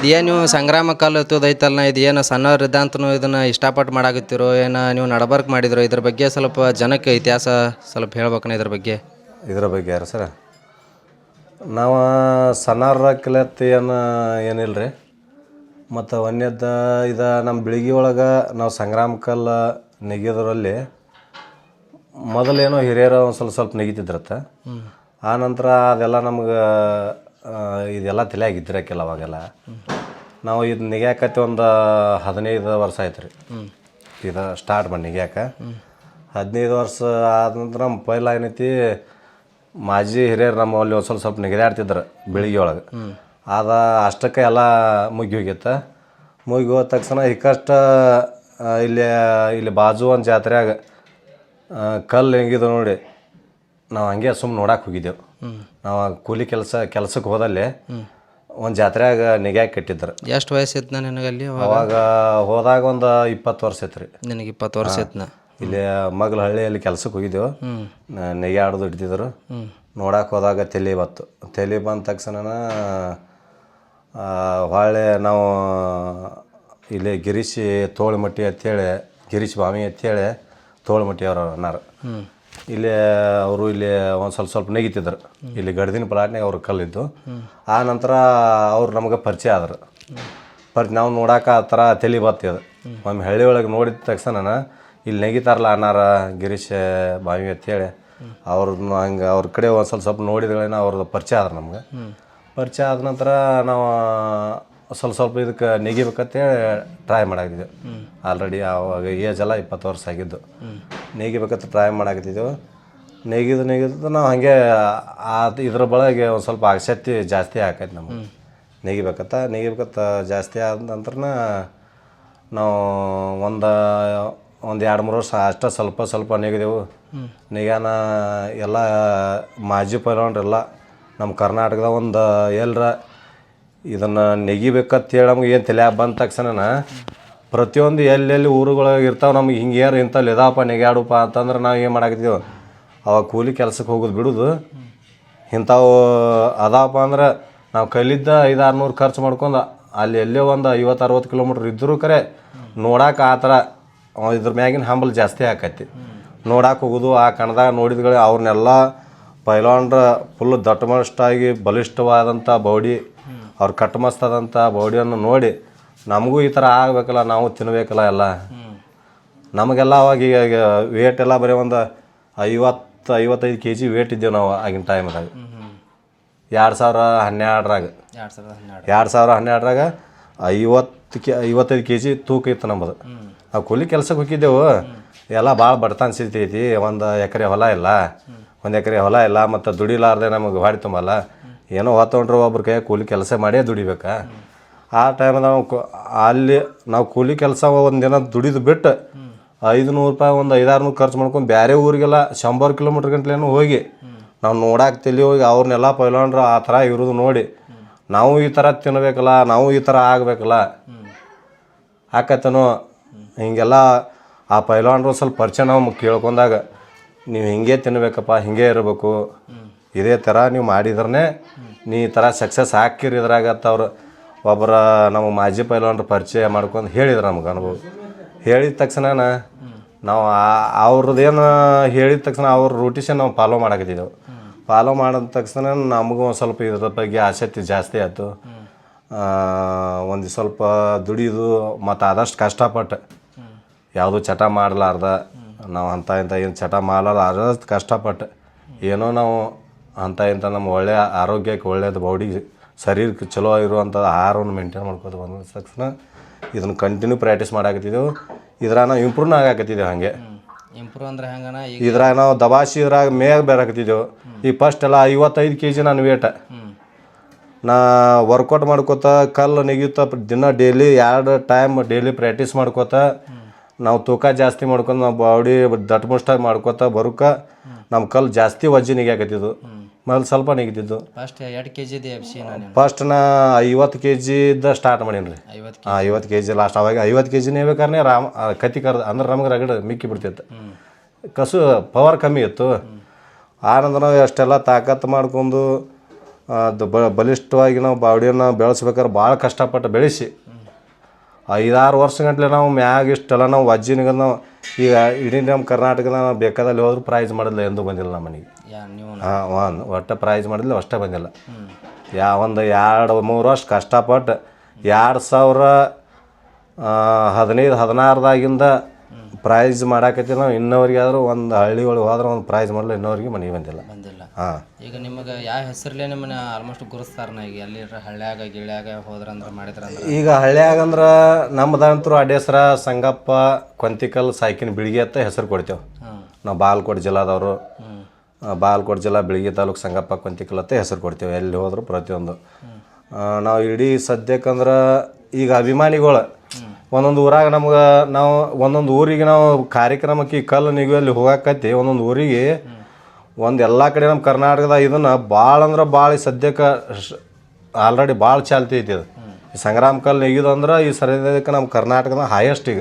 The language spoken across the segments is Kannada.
ಇದೇನು ನೀವು ಸಂಗ್ರಾಮ ಕಲಿತದ ಐತಲ್ಲ ಇದು ಏನು ಸಣ್ಣವ್ರು ಇದ್ದಂತನೂ ಇದನ್ನು ಇಷ್ಟಪಟ್ಟು ಮಾಡಾಗುತ್ತಿರೋ ಏನು ನೀವು ನಡಬರ್ಕ್ ಮಾಡಿದ್ರು? ಇದ್ರ ಬಗ್ಗೆ ಸ್ವಲ್ಪ ಜನಕ್ಕೆ ಇತಿಹಾಸ ಸ್ವಲ್ಪ ಹೇಳ್ಬೇಕಣ್ಣ ಇದ್ರ ಬಗ್ಗೆ? ಇದ್ರ ಬಗ್ಗೆ ಯಾರು ಸರ? ನಾವು ಸಣ್ಣವ್ರ ಕಿಲತ್ತಿ ಏನು ಏನಿಲ್ಲ ರೀ ಮತ್ತು ಒಂದೇದ ಇದು ನಮ್ಮ ಬಿಳಿಗಿ ಒಳಗೆ ನಾವು ಸಂಗ್ರಾಮ ಕಲ್ಲ ನೆಗೆಯೋದ್ರಲ್ಲಿ ಮೊದಲೇನೋ ಹಿರಿಯರು ಒಂದು ಸ್ವಲ್ಪ ಸ್ವಲ್ಪ ನೆಗಿತಿದ್ರತ್ತ. ಆ ನಂತರ ಅದೆಲ್ಲ ನಮ್ಗೆ ಇದೆಲ್ಲ ತಲೆಯಾಗಿದ್ದಿರಕ್ಕಿಲ್ಲ ಅವಾಗೆಲ್ಲ ನಾವು ಇದು ನಿಗ್ಯಾಕತ್ತಿ ಒಂದು ಹದಿನೈದು ವರ್ಷ ಆಯ್ತು ರೀ. ಇದು ಸ್ಟಾರ್ಟ್ ಮಾಡಿ ನಿಗ್ಯಾಕ. ಹದಿನೈದು ವರ್ಷ ಆದ ನಂತರ ನಮ್ಮ ಪೈಲ ಏನೈತಿ ಮಾಜಿ ಹಿರಿಯರು ನಮ್ಮ ಅಲ್ಲಿ ಒಂದು ಸ್ವಲ್ಪ ಸ್ವಲ್ಪ ನಿಗದಾಡ್ತಿದ್ರು ಬೆಳಿಗ್ಗೆ ಒಳಗೆ. ಅದ ಅಷ್ಟಕ್ಕೆ ಎಲ್ಲ ಮುಗಿ ಹೋಗಿತ್ತು. ಮುಗಿ ಹೋದ ತಕ್ಷಣ ಇಕ್ಕಷ್ಟ ಕಷ್ಟ ಇಲ್ಲಿ ಇಲ್ಲಿ ಬಾಜು ಒಂದು ಜಾತ್ರೆಯಾಗ ಕಲ್ಲು ಹೆಂಗಿದು ನೋಡಿ. ನಾವು ಹಂಗೆ ಸುಮ್ಮನೆ ನೋಡಕ್ಕೆ ಹೋಗಿದ್ದೆವು. ನಾವು ಕೂಲಿ ಕೆಲಸ ಕೆಲಸಕ್ಕೆ ಹೋದಲ್ಲಿ ಒಂದು ಜಾತ್ರೆಯಾಗ ನೆಗ್ಯಾಗ ಕಟ್ಟಿದ್ರು. ಎಷ್ಟು ವಯಸ್ಸಿತ್ತು ನಿನಗೆ ಅಲ್ಲಿ ಅವಾಗ? ಅವಾಗ ಹೋದಾಗ ಒಂದು ಇಪ್ಪತ್ತು ವರ್ಷ ಐತ್ರಿ. ನಿನಗೆ ಇಪ್ಪತ್ತು ವರ್ಷ ಇತ್ತು ಇಲ್ಲಿ ಮಗ್ಲ ಹಳ್ಳಿಯಲ್ಲಿ ಕೆಲಸಕ್ಕೆ ಹೋಗಿದ್ದೆವು. ನೆಗೆ ಆಡೋದು ಇಡ್ತಿದ್ರು ನೋಡಕ್ಕೆ ಹೋದಾಗ ತಲೆ ಬತ್ತು. ತಲೆ ಬಂದ ತಕ್ಷಣ ಹೊಳ್ಳೆ ನಾವು ಇಲ್ಲಿ ಗಿರೀಶಿ ತೋಳ್ಮಟ್ಟಿ ಅಂತೇಳಿ ಗಿರೀಶ್ ಬಾಮಿ ಅಂತೇಳಿ ತೋಳ್ಮಟ್ಟಿ ಅವರು ಅನ್ನಾರು ಇಲ್ಲಿ ಅವರು ಇಲ್ಲಿ ಒಂದು ಸ್ವಲ್ಪ ಸ್ವಲ್ಪ ನೆಗಿತಿದ್ರು. ಇಲ್ಲಿ ಗಡ್ದಿನ ಪ್ಲಾಟ್ನಾಗ ಅವ್ರು ಕಲ್ಲಿದ್ದು. ಆ ನಂತರ ಅವ್ರು ನಮಗೆ ಪರಿಚಯ ಆದ್ರು. ಪರ್ ನಾವು ನೋಡಕ್ಕೆ ಆ ಥರ ತಲೆ ಬತ್ತಿದ ಒಮ್ಮೆ ಹಳ್ಳಿ ಒಳಗೆ ನೋಡಿದ ತಕ್ಷಣ ಇಲ್ಲಿ ನೆಗಿತಾರಲ್ಲ ಅನ್ನಾರ ಗಿರೀಶ್, ಬಾವಿ ಅಂತೇಳಿ ಅವ್ರನ್ನ ಹಂಗೆ ಅವ್ರ ಕಡೆ ಒಂದು ಸ್ವಲ್ಪ ಸ್ವಲ್ಪ ನೋಡಿದ್ಗಳೇನ ಅವ್ರದ್ದು ಪರಿಚಯ ಆದ್ರೆ ನಮ್ಗೆ. ಪರಿಚಯ ಆದ ನಂತರ ನಾವು ಸ್ವಲ್ಪ ಸ್ವಲ್ಪ ಇದಕ್ಕೆ ನೆಗಿಬೇಕಂತೇಳಿ ಟ್ರೈ ಮಾಡಾಕಿದ್ದೆವು ಆಲ್ರೆಡಿ ಆವಾಗ ಏಜ್ ಎಲ್ಲ ಇಪ್ಪತ್ತು ವರ್ಷ ಆಗಿದ್ದು. ನೆಗಿಬೇಕಂತ ಟ್ರೈ ಮಾಡಾಕತ್ತಿದ್ದೆವು. ನೆಗಿದು ನೆಗಿದು ನಾವು ಹಾಗೆ ಆ ಇದ್ರ ಬಳಗೆ ಒಂದು ಸ್ವಲ್ಪ ಆಸಕ್ತಿ ಜಾಸ್ತಿ ಆಕೈತೆ ನಮ್ಗೆ. ನೇಗಿಬೇಕತ್ತ ನೆಗಿಬೇಕತ್ತ ಜಾಸ್ತಿ ಆದ ನಂತರ ನಾವು ಒಂದು ಒಂದು ಎರಡು ಮೂರು ವರ್ಷ ಅಷ್ಟೇ ಸ್ವಲ್ಪ ಸ್ವಲ್ಪ ನೆಗೆದೆವು. ನೆಗಾನ ಎಲ್ಲ ಮಾಜಿ ಪೈಲವಾನ್ರೆಲ್ಲ ನಮ್ಮ ಕರ್ನಾಟಕದ ಒಂದು ಎಲ್ಲರ ಇದನ್ನು ನೆಗಿಬೇಕಂತೇಳಿ ನಮ್ಗೆ ಏನು ತಲೆ ಬಂದ ತಕ್ಷಣ ಪ್ರತಿಯೊಂದು ಎಲ್ಲೆಲ್ಲಿ ಊರುಗಳಾಗ ಇರ್ತಾವೆ ನಮ್ಗೆ ಹಿಂಗೆ ಏನು ಇಂಥಲ್ಲಿ ಇದಾವಪ್ಪ ನೆಗ್ಯಾಡಪ್ಪ ಅಂತಂದ್ರೆ ನಾವು ಏನು ಮಾಡಾಕತ್ತೀವಿ. ಅವಾಗ ಕೂಲಿ ಕೆಲ್ಸಕ್ಕೆ ಹೋಗೋದು ಬಿಡೋದು. ಇಂಥವು ಅದಾವಪ್ಪ ಅಂದ್ರೆ ನಾವು ಕಲಿದ್ದ ಐದು ಆರುನೂರು ಖರ್ಚು ಮಾಡ್ಕೊಂಡು ಅಲ್ಲಿ ಎಲ್ಲೇ ಒಂದು ಐವತ್ತು ಅರವತ್ತು ಕಿಲೋಮೀಟ್ರ್ ಇದ್ದರೂ ಕರೆ ನೋಡಕ್ಕೆ ಆ ಥರ ಇದ್ರ ಮ್ಯಾಗಿನ ಹಂಬಲ್ ಜಾಸ್ತಿ ಆಕೈತಿ ನೋಡಕ್ಕೆ ಹೋಗೋದು ಆ ಕಣದಾಗ ನೋಡಿದ್ಗಳೇ ಅವ್ರನ್ನೆಲ್ಲ ಪೈಲಾನ್ರ ಫುಲ್ ದಟ್ಟಮಷ್ಟಾಗಿ ಬಲಿಷ್ಠವಾದಂಥ ಬೌಡಿ, ಅವ್ರ ಕಟ್ಟಮಸ್ತಾದಂಥ ಬಾಡಿಯನ್ನು ನೋಡಿ ನಮಗೂ ಈ ಥರ ಆಗಬೇಕಲ್ಲ ನಾವು ತಿನ್ನಬೇಕಲ್ಲ ಎಲ್ಲ. ನಮಗೆಲ್ಲ ಅವಾಗ ಈಗ ವೇಟ್ ಎಲ್ಲ ಬರೀ ಒಂದು ಐವತ್ತು ಐವತ್ತೈದು ಕೆ ಜಿ ವೇಟ್ ಇದ್ದೇವೆ ನಾವು ಆಗಿನ ಟೈಮ್ದಾಗ ಎರಡು ಸಾವಿರ ಹನ್ನೆರಡರಾಗ. ಎರಡು ಸಾವಿರ ಹನ್ನೆರಡರಾಗ. ಐವತ್ತು ಕೆ ಐವತ್ತೈದು ಕೆ ಜಿ ತೂಕ ಇತ್ತು ನಮ್ಮದು. ನಾವು ಕೂಲಿ ಕೆಲ್ಸಕ್ಕೆ ಹೋಗಿದ್ದೆವು. ಎಲ್ಲ ಭಾಳ ಬಡತನ ಸಿಗ್ತೈತಿ ಒಂದು ಎಕರೆ ಹೊಲ ಇಲ್ಲ. ಒಂದು ಎಕರೆ ಹೊಲ ಇಲ್ಲ ಮತ್ತು ದುಡಿಲಾರ್ದೆ ನಮಗೆ ಹೊಡಿ ತುಂಬಲ್ಲ. ಏನೋ ಹೊತ್ತೊಂಡ್ರು ಒಬ್ರ ಕೈ ಕೂಲಿ ಕೆಲಸ ಮಾಡೇ ದುಡಿಬೇಕಾ. ಆ ಟೈಮ್ದಾಗ ನಾವು ಅಲ್ಲಿ ನಾವು ಕೂಲಿ ಕೆಲಸ ಒಂದು ದಿನ ದುಡಿದು ಬಿಟ್ಟು ಐದು ನೂರು ರೂಪಾಯಿ ಒಂದು ಐದಾರು ಖರ್ಚು ಮಾಡ್ಕೊಂಡು ಬೇರೆ ಊರಿಗೆಲ್ಲ ಶಂಬರ್ ಕಿಲೋಮೀಟ್ರ್ ಗಂಟ್ಲೇನು ಹೋಗಿ ನಾವು ನೋಡಕ್ಕೆ ತಲೆ ಹೋಗಿ ಅವ್ರನ್ನೆಲ್ಲ ಪೈಲಾನ್ರು ಆ ಥರ ಇರೋದು ನೋಡಿ ನಾವು ಈ ಥರ ತಿನ್ನಬೇಕಲ್ಲ ನಾವು ಈ ಥರ ಆಗಬೇಕಲ್ಲ. ಆಕತ್ತನೋ ಹಿಂಗೆಲ್ಲ ಆ ಪೈಲಾನ್ರು ಸ್ವಲ್ಪ ಪರಿಚಯ ನಾವು ಕೇಳ್ಕೊಂಡಾಗ ನೀವು ಹಿಂಗೆ ತಿನ್ನಬೇಕಪ್ಪ ಹಿಂಗೆ ಇರಬೇಕು. ಇದೇ ಥರ ನೀವು ಮಾಡಿದ್ರೇ ನೀ ಈ ಥರ ಸಕ್ಸಸ್ ಹಾಕಿರಿ ಇದ್ರಾಗತ್ತ ಅವ್ರು. ಒಬ್ಬರ ನಮ್ಮ ಮಾಜಿ ಪೈಲ್ವಾನ್ರ ಪರಿಚಯ ಮಾಡ್ಕೊಂಡು ಹೇಳಿದ್ರು ನಮ್ಗೆ ಅನುಭವ. ಹೇಳಿದ ತಕ್ಷಣ ನಾವು ಅವ್ರದ್ದೇನು ಹೇಳಿದ ತಕ್ಷಣ ಅವ್ರ ರೂಟೀಷನ್ ನಾವು ಫಾಲೋ ಮಾಡಕತ್ತಿದ್ದೆವು. ಫಾಲೋ ಮಾಡಿದ ತಕ್ಷಣ ನಮಗೂ ಒಂದು ಸ್ವಲ್ಪ ಇದ್ರ ಬಗ್ಗೆ ಆಸಕ್ತಿ ಜಾಸ್ತಿ ಆಯಿತು. ಒಂದು ಸ್ವಲ್ಪ ದುಡಿದು ಮತ್ತು ಆದಷ್ಟು ಕಷ್ಟಪಟ್ಟು. ಯಾವುದೂ ಚಟ ಮಾಡಲಾರ್ದ, ನಾವು ಅಂಥ ಇಂಥ ಏನು ಚಟ ಮಾಡಲಾರ್ದ, ಆದಷ್ಟು ಕಷ್ಟಪಟ್ಟು. ಏನೋ ನಾವು ಅಂಥ ಇಂಥ ನಮ್ಮ ಒಳ್ಳೆಯ ಆರೋಗ್ಯಕ್ಕೆ ಒಳ್ಳೆಯದು ಬಾಡಿಗೆ ಶರೀರಕ್ಕೆ ಚಲೋ ಇರುವಂಥ ಆಹಾರವನ್ನು ಮೇಂಟೈನ್ ಮಾಡ್ಕೋತ ಬಂದ ತಕ್ಷಣ ಇದನ್ನು ಕಂಟಿನ್ಯೂ ಪ್ರಾಕ್ಟೀಸ್ ಮಾಡಾಕತ್ತಿದ್ದೆವು. ಇದ್ರಾಗ ನಾವು ಇಂಪ್ರೂವ್ನ ಆಗಾಕತ್ತಿದ್ದೆವು ಹಾಗೆ. ಇಂಪ್ರೂವ್ ಅಂದ್ರೆ ಈಗ ಇದ್ರಾಗ ನಾವು ದಬಾಸಿ ಇದ್ರಾಗ ಮೇಗ ಬೇರಾಕತ್ತಿದ್ದೆವು. ಈ ಫಸ್ಟ್ ಎಲ್ಲ ಐವತ್ತೈದು ಕೆ ಜಿ ನಾನು ವೇಟ ನಾ ವರ್ಕೌಟ್ ಮಾಡ್ಕೋತ ಕಲ್ಲು ನೆಗಿಯುತ್ತ ದಿನ ಡೈಲಿ ಎರಡು ಟೈಮ್ ಡೈಲಿ ಪ್ರಾಕ್ಟೀಸ್ ಮಾಡ್ಕೋತ ನಾವು ತೂಕ ಜಾಸ್ತಿ ಮಾಡ್ಕೊಂಡು ನಾವು ಬಾಡಿ ದಟ್ಮುಷ್ಟಾಗಿ ಮಾಡ್ಕೋತ ಬರುಕ ನಮ್ಮ ಕಲ್ಲು ಜಾಸ್ತಿ ವಜ್ಜಿ ನೆಗ್ಯಾಕತ್ತಿದ್ದು. ಮೊದಲು ಸ್ವಲ್ಪ ನೆಗೆದಿದ್ದು. ಫಸ್ಟ್ ಎರಡು ಕೆ ಜಿ ಎಫ್ ಸಿ ನಾನು ಫಸ್ಟ್ ನಾ ಐವತ್ತು ಕೆ ಜಿದ ಸ್ಟಾರ್ಟ್ ಮಾಡೀನಿ ರೀ ಐವತ್ತು ಹಾಂ ಐವತ್ತು ಕೆ ಜಿ ಲಾಸ್ಟ್ ಅವಾಗ ಐವತ್ತು ಕೆ ಜಿನೇ ಬೇಕಾದ್ರೆ ರಾಮ ಆ, ಕತ್ತಿ ಕರ್ದು ಅಂದ್ರೆ ನಮ್ಗೆ ರಗಡ ಮಿಕ್ಕಿ ಬಿಡ್ತಿತ್ತು. ಕಸು ಪವರ್ ಕಮ್ಮಿ ಇತ್ತು. ಆನಂತರ ನಾವು ಅಷ್ಟೆಲ್ಲ ತಾಕತ್ತು ಮಾಡ್ಕೊಂಡು ಅದು ಬ ಬಲಿಷ್ಠವಾಗಿ ನಾವು ಬಾಡಿಯನ್ನು ಬೆಳೆಸ್ಬೇಕಾದ್ರೆ ಭಾಳ ಕಷ್ಟಪಟ್ಟು ಬೆಳೆಸಿ. ಐದಾರು ವರ್ಷ ಗಂಟ್ಲೆ ನಾವು ಮ್ಯಾಗ ಇಷ್ಟೆಲ್ಲ ನಾವು ವಜ್ಜಿನಿಗೆ ನಾವು ಈಗ ಇಡೀ ನಮ್ಮ ಕರ್ನಾಟಕದ ನಾವು ಬೇಕಾದಲ್ಲಿ ಹೋದ್ರೂ ಪ್ರೈಸ್ ಮಾಡಿಲ್ಲ ಎಂದು ಬಂದಿಲ್ಲ ನಮ್ಮ ಮನೆಗೆ. ಹಾಂ ಒಂದು ಒಟ್ಟು ಪ್ರೈಸ್ ಮಾಡಿದ್ಲು ಅಷ್ಟೇ ಬಂದಿಲ್ಲ. ಯಾ ಒಂದು ಎರಡು ಮೂರು ವರ್ಷ ಕಷ್ಟಪಟ್ಟು ಎರಡು ಸಾವಿರ ಹದಿನೈದು ಹದಿನಾರದಾಗಿಂದ ಪ್ರೈಸ್ ಮಾಡಾಕತ್ತಿ ನಾವು. ಇನ್ನೋರಿಗೆ ಆದರೂ ಒಂದು ಹಳ್ಳಿ ಒಳಗೆ ಹೋದ್ರೆ ಒಂದು ಪ್ರೈಸ್ ಮಾಡಲು ಇನ್ನೋರಿಗೆ ಮನೆಗೆ ಬಂದಿಲ್ಲ. ಬಂದಿಲ್ಲ. ಹಾಂ. ಈಗ ನಿಮಗೆ ಯಾವ ಹೆಸರಲ್ಲೇ ನಿಮ್ಮನ್ನ ಆಲ್ಮೋಸ್ಟ್ ಗುರುಸ್ತಾರನ ಈಗ. ಎಲ್ಲಿ ಹಳ್ಳ್ಯಾಗ ಗಿಳ್ಯಾಗ ಹೋದ್ರಂದ್ರೆ ಮಾಡಿದ್ರೆ ಈಗ ಹಳ್ಳಿಯಾಗಂದ್ರೆ ನಮ್ಮದಂತರೂ ಅಡ್ಡೆಸ್ರ ಸಂಗಪ್ಪ ಕೊಂತಿಕಲ್ ಸಾಯ್ಕಿನ ಬಿಳಿಗೆ ಅಂತ ಹೆಸರು ಕೊಡ್ತೇವೆ. ನಾವು ಬಾಲ್ಕೋಟ್ ಜಿಲ್ಲಾದವರು. ಬಾಗಲಕೋಟೆ ಜಿಲ್ಲಾ ಬೆಳಗ್ಗೆ ತಾಲೂಕು ಸಂಗಪ್ಪ ಕೊಂತಿಕಲ್ ಅಂತ ಹೆಸರು ಕೊಡ್ತೇವೆ. ಎಲ್ಲಿ ಹೋದ್ರು ಪ್ರತಿಯೊಂದು. ನಾವು ಇಡೀ ಸದ್ಯಕ್ಕಂದ್ರೆ ಈಗ ಅಭಿಮಾನಿಗಳು ಒಂದೊಂದು ಊರಾಗ ನಮ್ಗೆ ನಾವು ಒಂದೊಂದು ಊರಿಗೆ ನಾವು ಕಾರ್ಯಕ್ರಮಕ್ಕೆ ಈ ಕಲ್ಲು ನಿಗುವಲ್ಲಿ ಹೋಗಾಕತ್ತಿ ಒಂದೊಂದು ಊರಿಗೆ ಒಂದು ಎಲ್ಲ ಕಡೆ ನಮ್ಮ ಕರ್ನಾಟಕದ ಇದನ್ನು ಭಾಳ ಅಂದ್ರೆ ಭಾಳ ಸದ್ಯಕ್ಕೆ ಆಲ್ರೆಡಿ ಭಾಳ ಚಾಲ್ತಿ ಐತಿ ಅದು. ಈ ಸಂಗ್ರಾಮ ಕಲ್ಲು ನೆಗಿದು ಅಂದ್ರೆ ಈ ಸದ್ಯಕ್ಕೆ ನಮ್ಮ ಕರ್ನಾಟಕದ ಹೈಯೆಸ್ಟ್ ಈಗ.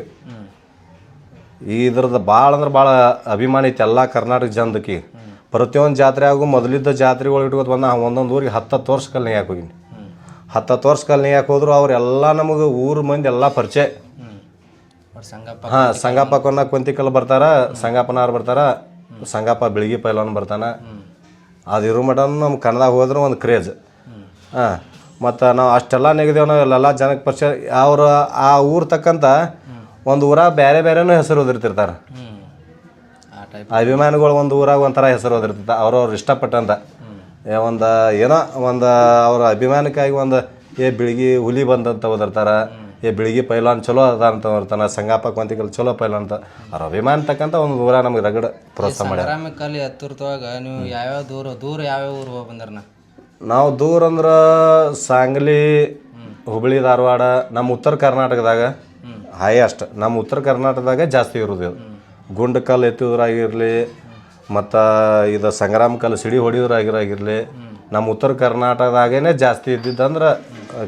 ಈ ಇದ್ರದ್ದು ಭಾಳ ಅಂದ್ರೆ ಭಾಳ ಅಭಿಮಾನ ಐತಿ ಎಲ್ಲ ಕರ್ನಾಟಕ ಜನದಕ್ಕೆ ಪ್ರತಿಯೊಂದು ಜಾತ್ರೆ ಆಗು ಮೊದಲಿದ್ದ ಜಾತ್ರೆಗಳು ಇಟ್ಕೊತ ಬಂದ ಒಂದೊಂದು ಊರಿಗೆ ಹತ್ತತ್ತು ವರ್ಷ ಕಲ್ ಹೋಗಿನಿ. ಹತ್ತತ್ತು ವರ್ಷ ಕಲ್ ಹೋದ್ರು ಅವರೆಲ್ಲ ನಮಗೆ ಊರು ಮಂದಿ ಎಲ್ಲ ಪರಿಚಯ. ಹಾಂ ಸಂಗಪ್ಪ ಕೊನ್ನ ಕುಂತಿಕಲ್ ಬರ್ತಾರ ಸಂಗಪ್ಪನವ್ರು ಬರ್ತಾರ ಸಂಗಪ್ಪ ಬೆಳಗ್ಗೆ ಪೈಲವನ್ ಬರ್ತಾನ. ಅದು ಇರೋ ಮಡನ ನಮ್ಮ ಕನ್ನಡ ಹೋದ್ರೆ ಒಂದು ಕ್ರೇಜ್. ಹಾಂ ಮತ್ತು ನಾವು ಅಷ್ಟೆಲ್ಲ ನೆಗೆದೇವು ನಾವು ಎಲ್ಲ ಜನಕ್ಕೆ ಪರಿಚಯ ಅವ್ರ ಆ ಊರು ತಕ್ಕಂಥ ಒಂದು ಊರ ಬೇರೆ ಬೇರೆನೂ ಹೆಸರು ಓದಿರ್ತಿರ್ತಾರೆ ಅಭಿಮಾನಿಗಳು ಒಂದು ಊರಾಗ ಒಂಥರ ಹೆಸರು ಓದಿರ್ತೈತೆ ಅವ್ರವ್ರು ಇಷ್ಟಪಟ್ಟಂತ. ಒಂದು ಏನೋ ಒಂದು ಅವ್ರ ಅಭಿಮಾನಕ್ಕಾಗಿ ಒಂದು ಏ ಬಿಳಿಗಿ ಹುಲಿ ಬಂದಂತ ಓದಿರ್ತಾರೆ ಏ ಬಿಳಿಗಿ ಪೈಲಾನ್ ಚಲೋ ಅದ ಅಂತ ಓದಿರ್ತಾನ ಸಂಗಪ್ಪ ಕೊಂತಿಕಲ್ ಚಲೋ ಪೈಲಾನ್ ಅಂತ. ಅವ್ರ ಅಭಿಮಾನ ತಕ್ಕಂತ ಒಂದು ಊರ ನಮಗೆ ರಗಡ ಪ್ರೋತ್ಸಾಹ ಮಾಡ್ಯಾರ. ಕಲಿ ಹತ್ತಿರ್ತವಾಗ ನೀವು ಯಾವ್ಯಾವ ದೂರ ದೂರ ಯಾವ್ಯಾವ ಊರು ಬಂದ್ರನ ನಾವು ದೂರ ಅಂದ್ರೆ ಸಾಂಗ್ಲಿ ಹುಬ್ಳಿ ಧಾರವಾಡ ನಮ್ಮ ಉತ್ತರ ಕರ್ನಾಟಕದಾಗ ಹೈಯೆಸ್ಟ್. ನಮ್ಮ ಉತ್ತರ ಕರ್ನಾಟಕದಾಗ ಜಾಸ್ತಿ ಇರೋದು ಇದು. ಗುಂಡು ಕಲ್ಲು ಎತ್ತಿದ್ರಾಗಿರಲಿ ಮತ್ತು ಇದು ಸಂಗ್ರಾಮ ಕಲ್ಲು ಸಿಡಿ ಹೊಡಿಯೋದ್ರಾಗಿರಾಗಿರಲಿ ನಮ್ಮ ಉತ್ತರ ಕರ್ನಾಟಕದಾಗೇನೆ ಜಾಸ್ತಿ ಇದ್ದಿದ್ದಂದ್ರೆ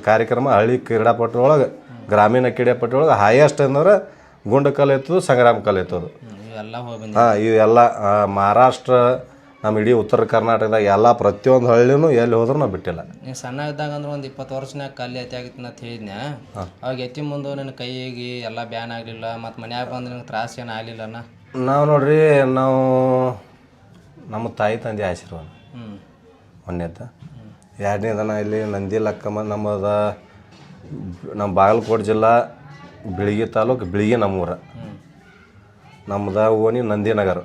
ಕಾರ್ಯಕ್ರಮ ಹಳ್ಳಿ ಕ್ರೀಡಾಪಟು ಒಳಗೆ ಗ್ರಾಮೀಣ ಕ್ರೀಡಾಪಟು ಒಳಗೆ ಹೈಯೆಸ್ಟ್ ಅಂದ್ರೆ ಗುಂಡು ಕಲ್ಲು ಎತ್ತೋದು. ಸಂಗ್ರಾಮ ಕಲ್ಲು ಎತ್ತೋದು ಹಾಂ ಇವೆಲ್ಲ ಮಹಾರಾಷ್ಟ್ರ ನಮ್ಮ ಇಡೀ ಉತ್ತರ ಕರ್ನಾಟಕದಾಗ ಎಲ್ಲ ಪ್ರತಿಯೊಂದು ಹಳ್ಳಿನೂ ಎಲ್ಲಿ ಹೋದ್ರೂ ನಾವು ಬಿಟ್ಟಿಲ್ಲ. ನೀನು ಸಣ್ಣ ಇದ್ದಾಗ ಅಂದ್ರೆ ಒಂದು ಇಪ್ಪತ್ತು ವರ್ಷನಾಗ ಕಲ್ಲಿ ಅತಿ ಆಗಿತ್ತು ಅಂತ ಹೇಳಿದ್ನ ಅವಾಗ ಎತ್ತಿ ಮುಂದೆ ನಿನ್ನ ಕೈಗೆ ಎಲ್ಲ ಬ್ಯಾನ್ ಆಗಲಿಲ್ಲ ಮತ್ತು ಮನ್ಯಾಗ ಬಂದು ನಿನಗೆ ತ್ರಾಸ ಏನು ಆಗಲಿಲ್ಲನ? ನಾವು ನೋಡ್ರಿ ನಾವು ನಮ್ಮ ತಾಯಿ ತಂದೆ ಆಶೀರ್ವಾದ. ಹ್ಞೂ ಒಂದನೇದ ಎರಡನೇದನ ಇಲ್ಲಿ ನಂದಿ ಲಕ್ಕಮ್ಮ ನಮ್ಮದ ನಮ್ಮ ಬಾಗಲಕೋಟೆ ಜಿಲ್ಲಾ ಬಿಳಿಗಿ ತಾಲೂಕು ಬಿಳಿಗಿ ನಮ್ಮೂರ. ನಮ್ಮದ ಓಣಿ ನಂದಿನಗರ.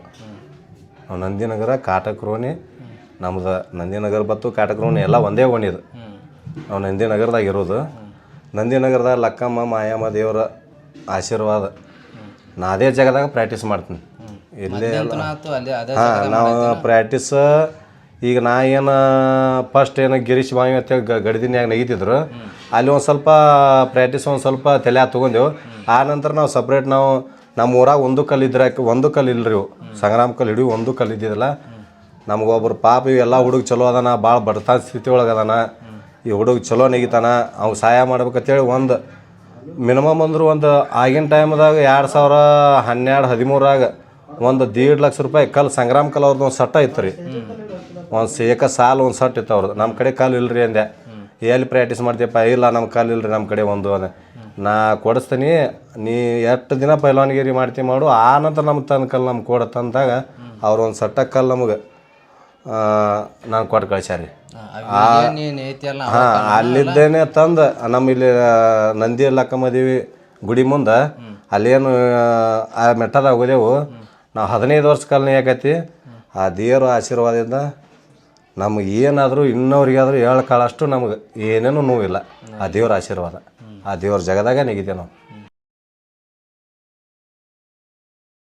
ನಾವು ನಂದಿನಗರ ಕಾಟಕ್ರೋಣಿ ನಮ್ದು ನಂದಿನಗರ ಬತ್ತು ಕಾಟಕ್ರೋಣಿ ಎಲ್ಲ ಒಂದೇ ಓಣಿ ಇದು ಹ್ಞೂ ನಾವು ನಂದಿನಗರದಾಗ ಇರೋದು. ನಂದಿನಗರದಾಗ ಲಕ್ಕಮ್ಮ ಮಾಯಮ್ಮ ದೇವರ ಆಶೀರ್ವಾದ. ನಾ ಅದೇ ಜಾಗದಾಗ ಪ್ರಾಕ್ಟೀಸ್ ಮಾಡ್ತೀನಿ. ಇಲ್ಲೇ ಹಾಂ ನಾವು ಪ್ರಾಕ್ಟೀಸ್ ಈಗ ನಾ ಏನು ಫಸ್ಟ್ ಏನು ಗಿರೀಶ್ ಬಾವಿ ಅಂತ ಗಡಿದಿನ್ಯಾಗ ನೆಗಿತಿದ್ರು. ಅಲ್ಲಿ ಒಂದು ಸ್ವಲ್ಪ ಪ್ರಾಕ್ಟೀಸ್ ಒಂದು ಸ್ವಲ್ಪ ತಲೆ ತೊಗೊಂಡೆವು. ಆ ನಂತರ ನಾವು ಸಪ್ರೇಟ್ ನಾವು ನಮ್ಮ ಊರಾಗ ಒಂದು ಕಲ್ಲು ಇದ್ರೆ ಒಂದು ಕಲ್ಲು ಇಲ್ರಿ ಇವು. ಸಂಗ್ರಾಮ ಕಲ್ಲು, ಹಿಡಿಯು ಒಂದು ಕಲ್ಲು ಇದ್ದಿದ್ದಲ್ಲ ನಮಗೊಬ್ರು ಪಾಪ ಇವೆಲ್ಲ ಹುಡುಗ ಚಲೋ ಅದಾನ ಭಾಳ ಬಡತನ ಸ್ಥಿತಿ ಒಳಗೆ ಅದಾನ. ಈ ಹುಡುಗ ಚಲೋ ನೆಗಿತಾನ, ಅವ್ ಸಹಾಯ ಮಾಡ್ಬೇಕಂತೇಳಿ ಒಂದು ಮಿನಿಮಮ್ ಅಂದ್ರೆ ಒಂದು ಆಗಿನ ಟೈಮ್ದಾಗ ಎರಡು ಸಾವಿರ ಹನ್ನೆರಡು, ಹದಿಮೂರಾಗ ಒಂದು ದೀಡ್ ಲಕ್ಷ ರೂಪಾಯಿ ಕಲ್ಲು, ಸಂಗ್ರಾಮ ಕಲ್ ಅವ್ರದ್ದು ಒಂದು ಸಟ್ಟ ಇತ್ತು ರೀ ಒಂದು ಸೇಕ ಸಾಲು ಒಂದು ಸಟ್ ಇತ್ತು ಅವ್ರದ್ದು ನಮ್ಮ ಕಡೆ ಕಲ್ಲು ಇಲ್ರಿ ಅಂದೆ. ಎಲ್ಲಿ ಪ್ರಾಕ್ಟೀಸ್ ಮಾಡ್ತೀಯಪ್ಪ? ಇಲ್ಲ ನಮ್ಮ ಕಲ್ಲು ಇಲ್ರಿ ನಮ್ಮ ಕಡೆ ಒಂದು ಅಂದೆ. ನಾ ಕೊಡಿಸ್ತೀನಿ ನೀ ಎಷ್ಟು ದಿನ ಪೈಲ್ವಾನಗಿರಿ ಮಾಡ್ತೀನಿ ಮಾಡು ಆ ನಂತರ ನಮ್ಗೆ ತಂದು ಕಲ್ಲು ನಮ್ಗೆ ಕೊಡತ್ತಂದಾಗ ಅವ್ರು ಒಂದು ಸಟ್ಟ ಕಲ್ಲು ನಮಗೆ ನಾನು ಕೊಟ್ಟು ಕಳ್ಸ್ಯಾರಿ. ಹಾಂ ಅಲ್ಲಿದ್ದೇನೆ ತಂದು ನಮ್ಮ ಇಲ್ಲಿ ನಂದಿ ಲಕ್ಕಮ್ಮದೇವಿ ಗುಡಿ ಮುಂದೆ ಅಲ್ಲೇನು ಆ ಮೆಟ್ಟದಾಗ ಹೋಗಿದೆವು ನಾವು ಹದಿನೈದು ವರ್ಷ ಕಾಲ ಯಾಕೈತಿ ಆ ದೇವರ ಆಶೀರ್ವಾದದಿಂದ ನಮಗೆ ಏನಾದರೂ ಇನ್ನೋರಿಗಾದರೂ ಏಳು ನಮಗೆ ಏನೇನು ನೋವಿಲ್ಲ ಆ ದೇವರ ಆಶೀರ್ವಾದ. ಆ ದೇವ್ರ ಜಗದಾಗ ನೆಗಿತೇವೆ ನಾವು.